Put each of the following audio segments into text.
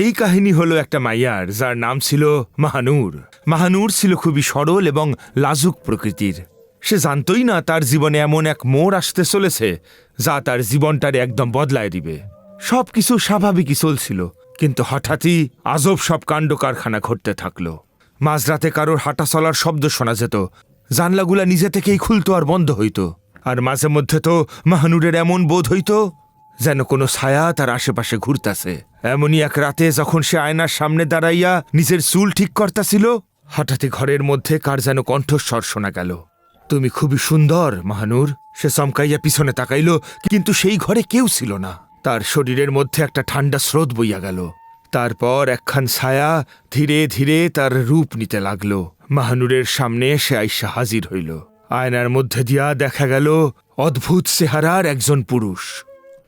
এই কাহিনী হলো একটা মাইয়ার, যার নাম ছিল মাহানুর। মাহানুর ছিল খুবই সরল এবং লাজুক প্রকৃতির। সে জানতই না তার জীবনে এমন এক মোড় আসতে চলেছে, যা তার জীবনটারে একদম বদলায় দিবে। সব কিছু স্বাভাবিকই চলছিল, কিন্তু হঠাৎই আজব সব কাণ্ড কারখানা ঘটতে থাকল। মাঝরাতে কারোর হাঁটা চলার শব্দ শোনা যেত, জানলাগুলা নিজে থেকেই খুলতো আর বন্ধ হইতো, আর মাঝে মধ্যে তো মাহানুরের এমন বোধ হইতো যেন কোনো ছায়া তার আশেপাশে ঘুরতাছে। এমনই এক রাতে যখন সে আয়নার সামনে দাঁড়াইয়া নিজের চুল ঠিক করতাছিল, হঠাৎই ঘরের মধ্যে কার যেন কণ্ঠস্বর শোনা গেল। তুমি খুবই সুন্দর, মাহানুর। সে চমকাইয়া পিছনে তাকাইল, কিন্তু সেই ঘরে কেউ ছিল না। তার শরীরের মধ্যে একটা ঠান্ডা স্রোত বইয়া গেল। তারপর একখান ছায়া ধীরে ধীরে তার রূপ নিতে লাগল। মাহানুরের সামনে সে আইসা হাজির হইল। আয়নার মধ্যে দিয়া দেখা গেল, অদ্ভুত চেহারার একজন পুরুষ।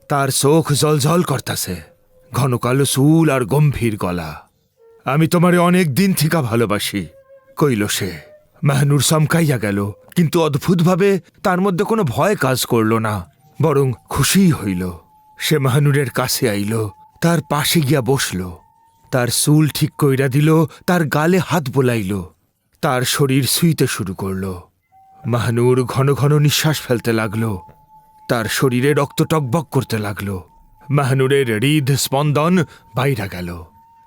তার চোখ জলজল করতাছে। ঘন কালো চুল আর গম্ভীর গলা। আমি তোমারে অনেক দিন থিকা ভালোবাসি, কইল সে। মাহনুর চমকাইয়া গেল, কিন্তু অদ্ভুতভাবে তার মধ্যে কোনো ভয় কাজ করল না, বরং খুশিই হইল। সে মাহানুরের কাছে আইল, তার পাশে গিয়া বসল। তার চুল ঠিক কইরা দিল, তার গালে হাত বোলাইল। তার শরীর শুইতে শুরু করল। মাহানুর ঘন ঘন নিঃশ্বাস ফেলতে লাগল। তার শরীরে রক্ত টকবক করতে লাগল। মাহনুরের হৃদ স্পন্দন বাইরা গেল।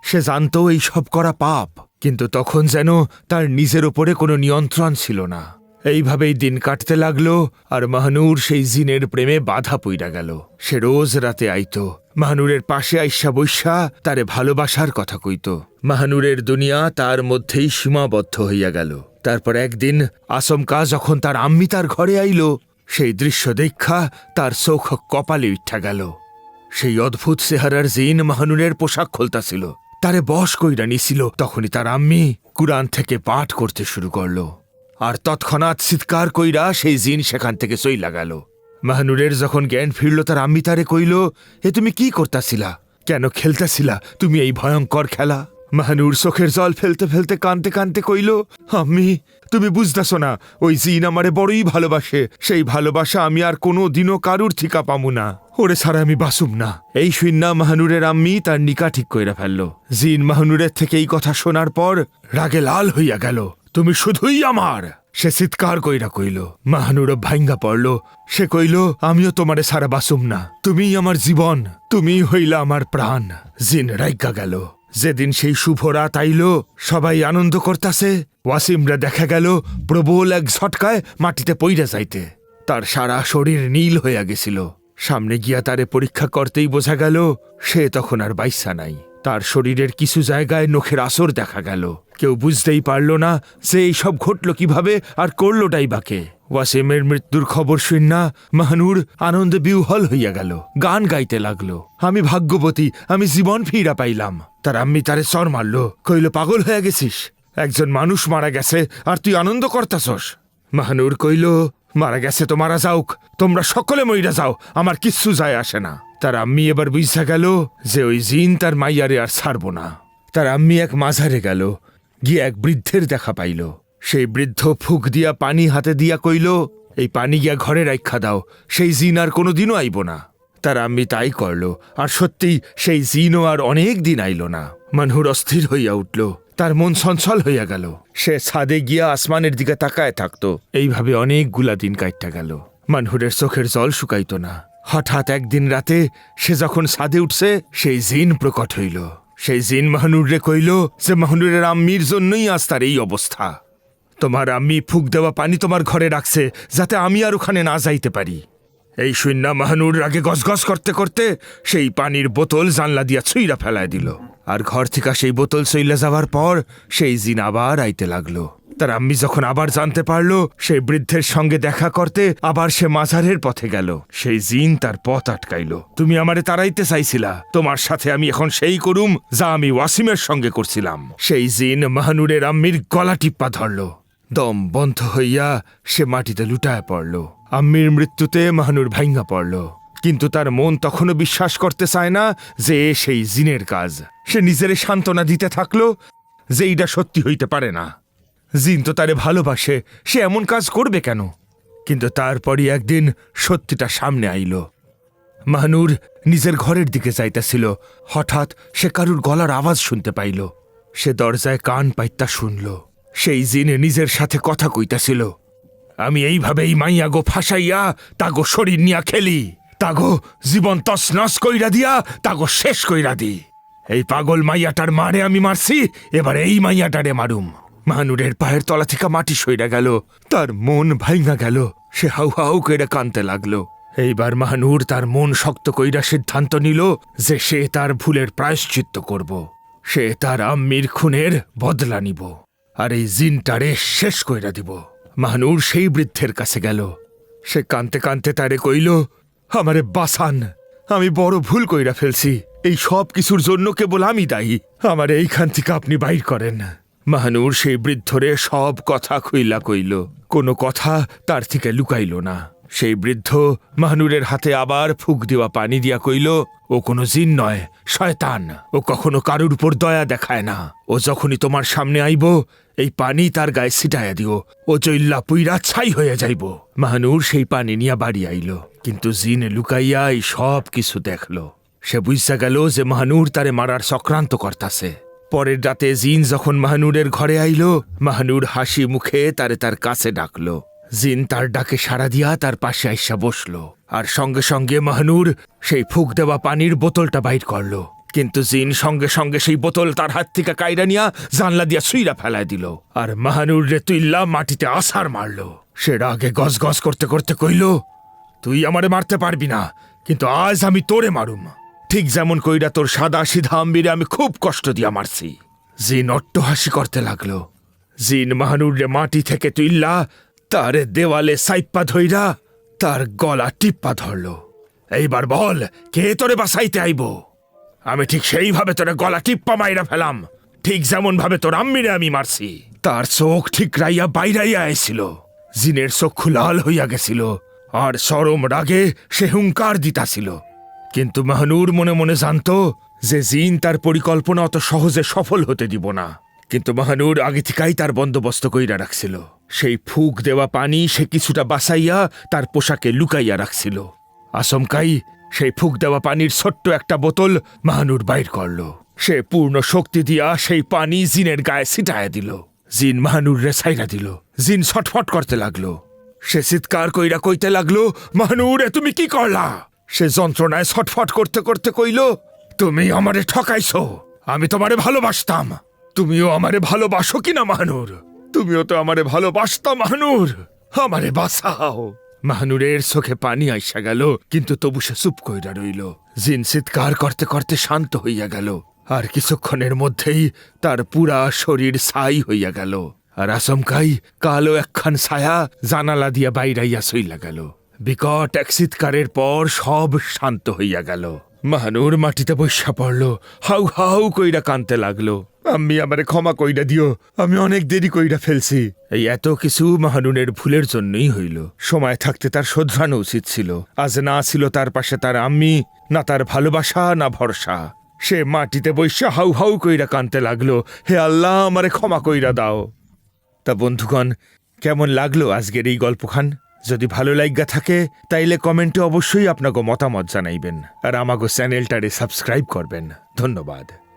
সে জানত এই সব করা পাপ, কিন্তু তখন যেন তার নিজের ওপরে কোনো নিয়ন্ত্রণ ছিল না। এইভাবেই দিন কাটতে লাগল আর মাহনুর সেই জিনের প্রেমে বাধা পইরা গেল। সে রোজ রাতে আইত। মাহনুরের পাশে আইসা বৈশা তারে ভালোবাসার কথা কইত। মাহনুরের দুনিয়া তার মধ্যেই সীমাবদ্ধ হইয়া গেল। তারপর একদিন আসমকা যখন তার আম্মি তার ঘরে আইল সেই দৃশ্য দেখা তার চোখ কপালে উঠা গেল। সেই অদ্ভুত চেহারার জিন মাহানুরের পোশাক খোলতাছিল। তারে বশ কইরা নিছিল, তখনই তার আম্মি কুরআন থেকে পাঠ করতে শুরু করল। আর তৎক্ষণাৎ চিৎকার কইরা সেই জিন সেখান থেকে চইলা গেল। মাহানুরের যখন জ্ঞান ফিরল, তার আম্মি তারে কইল, এ তুমি কি করতাছিলা? কেন খেলতাছিলা? তুমি এই ভয়ঙ্কর খেলা? মাহানুর চোখের জল ফেলতে ফেলতে কানতে কানতে কইল, আম্মি, তুমি বুঝতেছ না, ওই জিন আমারে বড়ই ভালোবাসে। সেই ভালোবাসা আমি আর কোনো দিনও কারুর ঠিকা পামু না। ওরে ছাড়া আমি বাসুম না। এই শুইন্না মাহানুরের আম্মি তার নিকা ঠিক কইরা ফেলল। জিন মাহানুরের থেকে এই কথা শোনার পর রাগে লাল হইয়া গেল, তুমি শুধুই আমার! সে চিৎকার কইরা কইল। মাহানুর ভাঙ্গা পড়ল। সে কইল, আমিও তোমারে সারা বাসুম না। তুমিই আমার জীবন তুমি হইলা আমার প্রাণ। জিন রাইগা গেল। যেদিন সেই শুভ রাত আইল, সবাই আনন্দ করতাছে। ওয়াসিমরা দেখা গেল প্রবল এক ঝটকায় মাটিতে পইরা যাইতে। তার সারা শরীর নীল হইয়া গেছিল। সামনে গিয়া তারে পরীক্ষা করতেই বোঝা গেল, সে তখন আর বাইসা নাই। তার শরীরের কিছু জায়গায় নখের আসর দেখা গেল। কেউ বুঝতেই পারল না যে এইসব ঘটল কীভাবে আর করলোটাই বাকে ওয়াসিমের মৃত্যুর খবর শুননা মাহানুর আনন্দে বিহল হইয়া গেল। গান গাইতে লাগল। আমি ভাগ্যবতী, আমি জীবন ফিরা পাইলাম। তার আম্মি তারে চর মারল কইল পাগল হয়ে গেছিস। একজন মানুষ মারা গেছে, আর তুই আনন্দ করতাছস। মাহানুর কইল মারা গেছে তো মারা যাওক তোমরা সকলে মইরা যাও, আমার কিচ্ছু যায় আসে না। তার আম্মি এবার বুঝা গেল যে ওই জিন তার মাইয়ারে আর ছাড়ব না। তার আম্মি এক মাঝারে গেল, গিয়ে এক বৃদ্ধের দেখা পাইল। সেই বৃদ্ধ ফুক দিয়া পানি হাতে দিয়া কইল, এই পানি গিয়া ঘরে রাইখা দাও, সেই জিন আর কোনোদিনও আইব না। তার আম্মি তাই করল, আর সত্যি সেই জিনও আর অনেক দিন আইল না। মানহুর অস্থির হইয়া উঠল, তার মন সঞ্চল হইয়া গেল। সে ছাদে গিয়া আসমানের দিকে তাকায় থাকতো, এইভাবে অনেকগুলা দিন কাইটটা গেল। মানহুরের চোখের জল শুকাইত না। হঠাৎ একদিন রাতে সে যখন ছাদে উঠছে, সেই জিন প্রকট হইল। সেই জিন মাহনুরে কইল যে মাহনুরের আম্মির জন্যই আজ তার এই অবস্থা। তোমার আম্মি ফুক দেওয়া পানি তোমার ঘরে রাখছে, যাতে আমি আর ওখানে না যাইতে পারি। এই শূন্য মাহানুর আগে গসগস করতে করতে সেই পানির বোতল জানলা দিয়া ছুইরা ফেলায় দিল। আর ঘর থেকে সেই বোতল চইলা যাওয়ার পর সেই জিন আবার আইতে লাগল। তার আম্মি যখন আবার জানতে পারল সেই বৃদ্ধের সঙ্গে দেখা করতে আবার সে মাঝারের পথে গেল। সেই জিন তার পথ আটকাইল। তুমি আমারে তাড়াইতে চাইছিলা, তোমার সাথে আমি এখন সেই করুম, যা আমি ওয়াসিমের সঙ্গে করছিলাম। সেই জিন মাহানুরের আম্মির গলা টিপ্পা ধরল। দম বন্ধ হইয়া সে মাটিতে লুটায় পড়ল। আম্মির মৃত্যুতে মাহানুর ভাইঙ্গা পড়ল। কিন্তু তার মন তখনও বিশ্বাস করতে চায় না যে সেই জিনের কাজ। সে নিজের সান্ত্বনা দিতে থাকল যে এইটা সত্যি হইতে পারে না। জিন তো তারে ভালোবাসে, সে এমন কাজ করবে কেন? কিন্তু তারপরই একদিন সত্যিটা সামনে আইল। মাহানুর নিজের ঘরের দিকে যাইতেছিল। হঠাৎ সে কারুর গলার আওয়াজ শুনতে পাইল। সে দরজায় কান পাইতা শুনল। সেই জিনে নিজের সাথে কথা কইতাছিল। আমি এইভাবেই মাইয়া গো ফাঁসাইয়া, তাগো শরীর নিয়া খেলি, তাগো জীবন তসনস কইরা দিয়া, তাগো শেষ কইরা দি। এই পাগল মাইয়াটার মারে আমি মারছি, এবার এই মাইয়াটারে মারুম। মাহানুরের পায়ের তলা থেকে মাটি সইরা গেল, তার মন ভাইঙা গেল, সে হাউ হাউ কইরা কানতে লাগল। এইবার মাহানুর তার মন শক্ত কইরা সিদ্ধান্ত নিল যে সে তার ভুলের প্রায়শ্চিত্ত করব, সে তার আম্মির খুনের বদলা নিব। আর এই জিনটারে শেষ কইরা দিব। মাহানুর সেই বৃদ্ধের কাছে গেল। সে কানতে কানতে তারে কইল, আমারে বাসান আমি বড় ভুল কইরা ফেলছি। এই সব কিছুর জন্য কেবল আমি দায়ী। আমার এইখান থেকে আপনি বাইর করেন। মাহানুর সেই বৃদ্ধরে সব কথা খুইলা কইল। কোনো কথা তার থেকে লুকাইল না। সেই বৃদ্ধ মাহানুরের হাতে আবার ফুক দেওয়া পানি দিয়া কইল, ও কোনো জিন নয়, শয়তান। ও কখনো কারুর উপর দয়া দেখায় না। ও যখনই তোমার সামনে আইব, এই পানি তার গায়ে ছিটাইয়া দিও। ও জৈল্লা পুইরা ছাই হয়ে যাইব। মাহানুর সেই পানি নিয়া বাড়ি আইল। কিন্তু জিন লুকাইয়া এই সব কিছু দেখল। সে বুঝা গেল যে মাহানুর তারে মারার চক্রান্ত করতাছে। পরের রাতে জিন যখন মাহানুরের ঘরে আইল, মাহানুর হাসি মুখে তারে তার কাছে ডাকলো। জিন তার ডাকে সাড়া দিয়া তার পাশে আইসা বসল। আর সঙ্গে সঙ্গে মাহানুর সেই ফুক দেওয়া পানির বোতলটা বাইর করল। কিন্তু জিন সঙ্গে সঙ্গে সেই বোতল তার হাত থেকে কাইরা নিয়া জানলা দিয়া সুইরা ফেলায় দিল। আর মাহানুর রে তুইল্লা মাটিতে আসার মারলো, সে রাগে গজ গজ করতে করতে কইল, তুই আমারে মারতে পারবি না, কিন্তু আজ আমি তোরে মারুম। ঠিক যেমন কইরা তোর সাদা সিধা আম্বিরে আমি খুব কষ্ট দিয়া মারছি। জিন অট্টহাসি করতে লাগল। জিন মাহানুর রে মাটি থেকে তুইল্লা তারে দেওয়ালে সাইপ্পা ধইরা তার গলা টিপ্পা ধরল। এইবার বল, কে তোরে বাসাইতে আইব? আমি ঠিক সেইভাবে তোরে গলা টিপ্পা মাইরা ফেলাম। ঠিক যেমন ভাবে তোর আম্মিরে আমি মারছি। তার চোখ ঠিক রাইয়া বাইরাইয়া আইছিল। জিনের চক্ষু লাল হইয়া গেছিল। আর সরম রাগে সে হুঙ্কার দিতাছিল। কিন্তু মাহনুর মনে মনে জানত যে জিন তার পরিকল্পনা অত সহজে সফল হতে দিব না। কিন্তু মাহানুর আগে থেকেই তার বন্দোবস্ত কইরা রাখছিল। সেই ফুক দেওয়া পানি সে কিছুটা বাসাইয়া তার পোশাকে লুকাইয়া রাখছিল। আসমকাই সেই ফুক দেওয়া পানির ছোট্ট একটা বোতল মাহানুর বাইর করল। সে পূর্ণ শক্তি দিয়া সেই পানি জিনের গায়ে ছিটায়া দিল। জিন মাহানুর রে ছাইরা দিল। জিন ছটফট করতে লাগল। সে চিৎকার কইরা কইতে লাগল, মাহানুর তুমি কি করলা? সে যন্ত্রণায় ছটফট করতে করতে কইল, তুমি আমারে ঠকাইছো। আমি তোমারে ভালোবাসতাম। তুমিও আমারে ভালোবাসো কিনা, মাহানুর? তুমিও তো আমারে ভালোবাসতা, মাহানুর। আমারে বাঁচাও। মাহানুরের চোখে পানি আইসা গেল, কিন্তু তবু সে চুপ কইরা রইল। জিন চিৎকার করতে করতে শান্ত হইয়া গেল। আর কিছুক্ষণের মধ্যেই তার পুরা শরীর ছাই হইয়া গেল। আর আচমকাই কালো একখান ছায়া জানালা দিয়া বাইরাইয়া সইলা গেল। বিকট এক চিৎকারের পর সব শান্ত হইয়া গেল। মাহানুর মাটিতে বৈশা পড়ল, হাউ হাউ কইরা কানতে লাগল। আমি আমারে ক্ষমা কইরা দিও। আমি অনেক দেরি কইরা ফেলছি। এই এত কিছু মাহানুনের ভুলের জন্যই হইল। সময় থাকতে তার শোধরানো উচিত ছিল। আজ না ছিল তার পাশে তার আম্মি না তার ভালোবাসা না ভরসা। সে মাটিতে বৈশা হাউ হাউ কইরা কানতে লাগল। হে আল্লাহ আমারে ক্ষমা কইরা দাও। তা বন্ধুগণ কেমন লাগল আজকের এই গল্পখান? যদি ভালো লাগা থাকে তাইলে কমেন্টে অবশ্যই আপনাকে মতামত জানাইবেন। আর আমাগো চ্যানেলটারে সাবস্ক্রাইব করবেন। ধন্যবাদ।